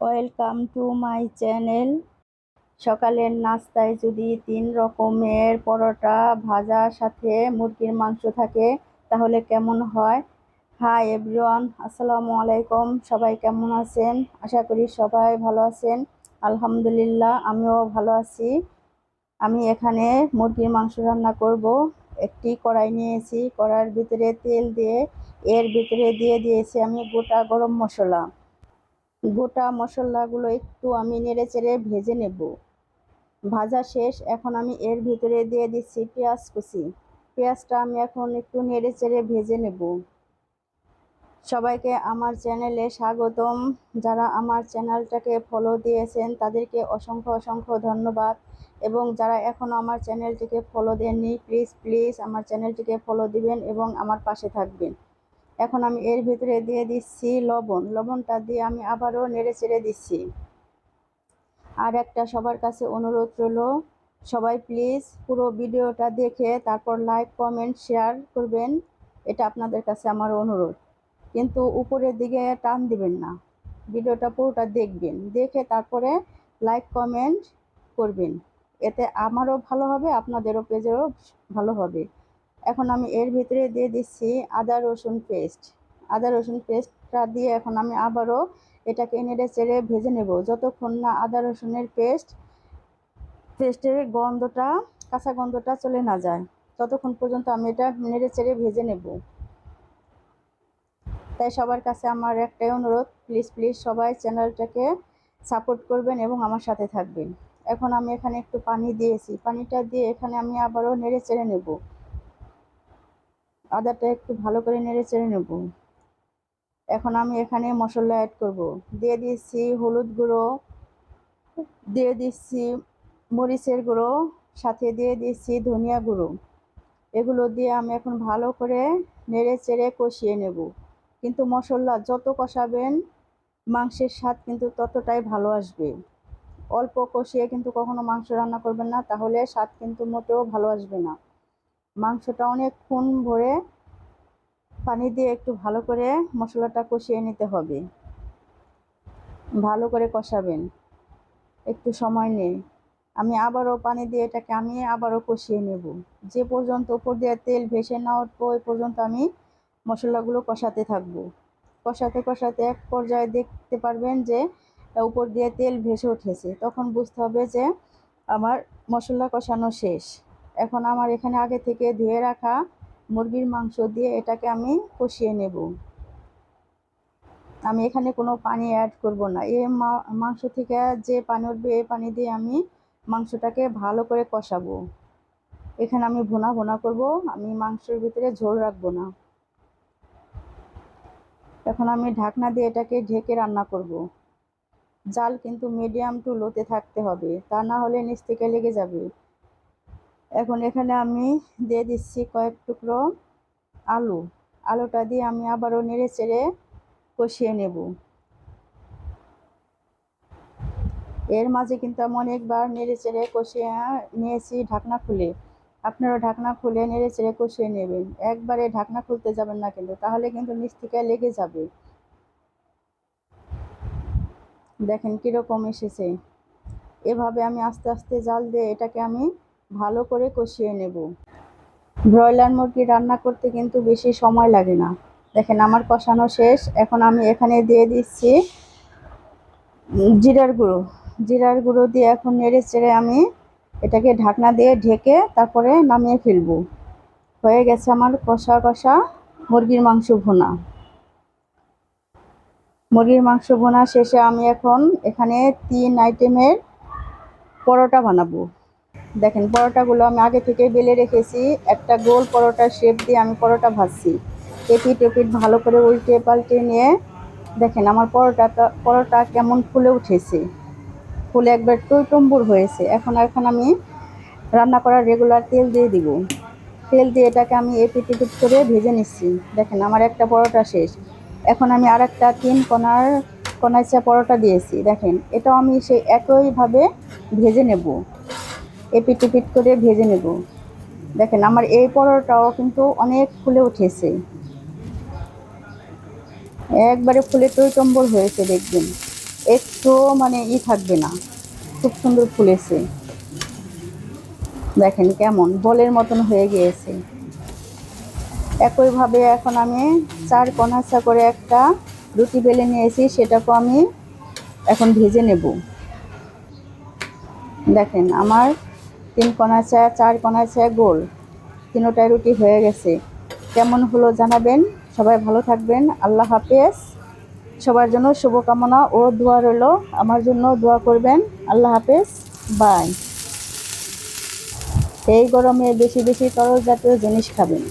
Welcome to my channel. সকালের নাস্তায় যদি তিন রকমের পরোটা ভাজার সাথে মুরগির মাংস থাকে, তাহলে কেমন হয়? হাই এভরিওয়ান, আসসালামু আলাইকুম। সবাই কেমন আছেন? আশা করি সবাই ভালো আছেন। আলহামদুলিল্লাহ, আমিও ভালো আছি। আমি এখানে মুরগির মাংস রান্না করব। একটি কড়াই নিয়েছি। কড়াইয়ের ভিতরে তেল দিয়ে, এর ভিতরে দিয়ে দিয়েছি আমি গোটা গরম মশলা। গোটা মশলাগুলো একটু আমি নেড়ে চেড়ে ভেজে নেব। ভাজা শেষ, এখন আমি এর ভিতরে দিয়ে দিচ্ছি পেঁয়াজ কুচি। পেঁয়াজটা আমি এখন একটু নেড়ে চেড়ে ভেজে নেব। সবাইকে আমার চ্যানেলে স্বাগতম। যারা আমার চ্যানেলটাকে ফলো দিয়েছেন, তাদেরকে অসংখ্য অসংখ্য ধন্যবাদ। এবং যারা এখনও আমার চ্যানেলটিকে ফলো দেননি প্লিজ প্লিজ আমার চ্যানেলটিকে ফলো দিবেন এবং আমার পাশে থাকবেন। এখন আমি এর ভিতরে দিয়ে দিচ্ছি লবণ। লবণটা দিয়ে আমি আবারও নেড়ে চেড়ে দিচ্ছি। আর একটা সবার কাছে অনুরোধ রইল, সবাই প্লিজ পুরো ভিডিওটা দেখে তারপর লাইক কমেন্ট শেয়ার করবেন। এটা আপনাদের কাছে আমার অনুরোধ। কিন্তু উপরের দিকে টান দিবেন না। ভিডিওটা পুরোটা দেখবেন। দেখে তারপরে লাইক কমেন্ট করবেন। এতে আমারও ভালো হবে, আপনাদেরও পেজেরও ভালো হবে। এখন আমি এর ভিতরে দিয়ে দিচ্ছি আদা রসুন পেস্ট। আদা রসুন পেস্টটা দিয়ে এখন আমি আবারও এটাকে নেড়ে চেড়ে ভেজে নেব। যতক্ষণ না আদা রসুনের পেস্ট, পেস্টের গন্ধটা, কাঁচা গন্ধটা চলে না যায়, ততক্ষণ পর্যন্ত আমি এটা নেড়ে চেড়ে ভেজে নেব। তাই সবার কাছে আমার একটাই অনুরোধ প্লিজ প্লিজ সবাই চ্যানেলটাকে সাপোর্ট করবেন এবং আমার সাথে থাকবেন। এখন আমি এখানে একটু পানি দিয়েছি। পানিটা দিয়ে এখানে আমি আবারও নেড়ে চেড়ে নেব। আদাটা একটু ভালো করে নেড়ে চেড়ে নেব। এখন আমি এখানে মশলা অ্যাড করব। দিয়ে দিচ্ছি হলুদ গুঁড়ো, দিয়ে দিচ্ছি মরিচের গুঁড়ো, সাথে দিয়ে দিচ্ছি ধনিয়া গুঁড়ো। এগুলো দিয়ে আমি এখন ভালো করে নেড়ে চেড়ে কষিয়ে নেব। কিন্তু মশলা যত কষাবেন, মাংসের স্বাদ কিন্তু ততটাই ভালো আসবে। অল্প কষিয়ে কিন্তু কখনো মাংস রান্না করবেন না, তাহলে স্বাদ কিন্তু মোটেও ভালো আসবে না। মাংসটা অনেকক্ষণ ভরে পানি দিয়ে একটু ভালো করে মশলাটা কষিয়ে নিতে হবে। ভালো করে কষাবেন। একটু সময় নেই আমি আবারও পানি দিয়ে এটাকে আমি আবারও কষিয়ে নেব। যে পর্যন্ত উপর দিয়ে তেল ভেসে না উঠবো ওই পর্যন্ত আমি মশলাগুলো কষাতে থাকব। কষাতে কষাতে এক পর্যায়ে দেখতে পারবেন যে উপর দিয়ে তেল ভেসে উঠেছে। তখন বুঝতে হবে যে আমার মশলা কষানো শেষ। এখন আমার এখানে আগে থেকে ধুয়ে রাখা মুরগির মাংস দিয়ে এটাকে আমি কষিয়ে নেব। আমি এখানে কোনো পানি অ্যাড করব না। এ মাংস থেকে যে পানি উঠবে এই পানি দিয়ে আমি মাংসটাকে ভালো করে কষাবো। এখানে আমি ভোনা ভোনা করব, আমি মাংসের ভিতরে ঝোল রাখব না। এখন আমি ঢাকনা দিয়ে এটাকে ঢেকে রান্না করব। জাল কিন্তু মিডিয়াম টু লোতে থাকতে হবে, তা না হলে নিচ থেকে লেগে যাবে। এখন এখানে আমি দিয়ে দিচ্ছি কয়েক টুকরো আলু। আলুটা দিয়ে আমি আবারও নেড়ে চেড়ে কষিয়ে নেব। এর মাঝে কিন্তু আমি অনেকবার নেড়ে চেড়ে কষিয়ে নিয়েছি ঢাকনা খুলে। আপনারা ঢাকনা খুলে নেড়ে চেড়ে কষিয়ে নেবেন। একবারে ঢাকনা খুলতে যাবেন না কিন্তু, তাহলে কিন্তু নিচ থেকে লেগে যাবে। দেখেন কীরকম এসেছে। এভাবে আমি আস্তে আস্তে জাল দিয়ে এটাকে আমি ভালো করে কষিয়ে নেব। ব্রয়লার মুরগি রান্না করতে কিন্তু বেশি সময় লাগে না। দেখেন, আমার কষানো শেষ। এখন আমি এখানে দিয়ে দিচ্ছি জিরার গুঁড়ো। জিরার গুঁড়ো দিয়ে এখন নেড়ে চেড়ে আমি এটাকে ঢাকনা দিয়ে ঢেকে তারপরে নামিয়ে ফেলব। হয়ে গেছে আমার কষা কষা মুরগির মাংস ভোনা। মুরগির মাংস ভোনা শেষে আমি এখন এখানে তিন আইটেমের পরোটা বানাবো। দেখেন, পরোটাগুলো আমি আগে থেকে বেলে রেখেছি। একটা গোল পরোটার শেপ দিয়ে আমি পরোটা ভাজছি। এপিট এপিট ভালো করে উল্টে পাল্টে নিয়ে, দেখেন আমার পরোটাটা, পরোটা কেমন ফুলে উঠেছে। ফুলে একবার টইটম্বুর হয়েছে। এখন এখন আমি রান্না করার রেগুলার তেল দিয়ে দিব। তেল দিয়ে এটাকে আমি এপিট এপিট করে ভেজে নিচ্ছি। দেখেন, আমার একটা পরোটা শেষ। এখন আমি আর একটা তিন কোনার কোনাইচা পরোটা দিয়েছি। দেখেন, এটাও আমি সেই একইভাবে ভেজে নেব। এপিট এপিট করে ভেজে নেব। দেখেন, আমার এই পরোটাও কিন্তু অনেক ফুলে উঠেছে। একবারে ফুলে টম্বল হয়েছে, দেখবেন। একটু মানে ই থাকবে না, খুব সুন্দর ফুলেছে। দেখেন কেমন, বলের মতন হয়ে গিয়েছে। একইভাবে এখন আমি চার কনাসা করে একটা রুটি বেলে নিয়েছি, সেটাকে আমি এখন ভেজে নেব। দেখেন, আমার তিন কনাচা চার কনাচা গোল। তিনোটায় রুটি হয়ে গেছে। কেমন হলো জানাবেন? সবাই ভালো থাকবেন। আল্লাহ হাফেজ। সবার জন্য শুভকামনা ও দোয়া রইল। আমার জন্য দোয়া করবেন। আল্লাহ হাফেজ। বাই। এই গরমে বেশি বেশি তরল জাতীয় জিনিস খাবেন।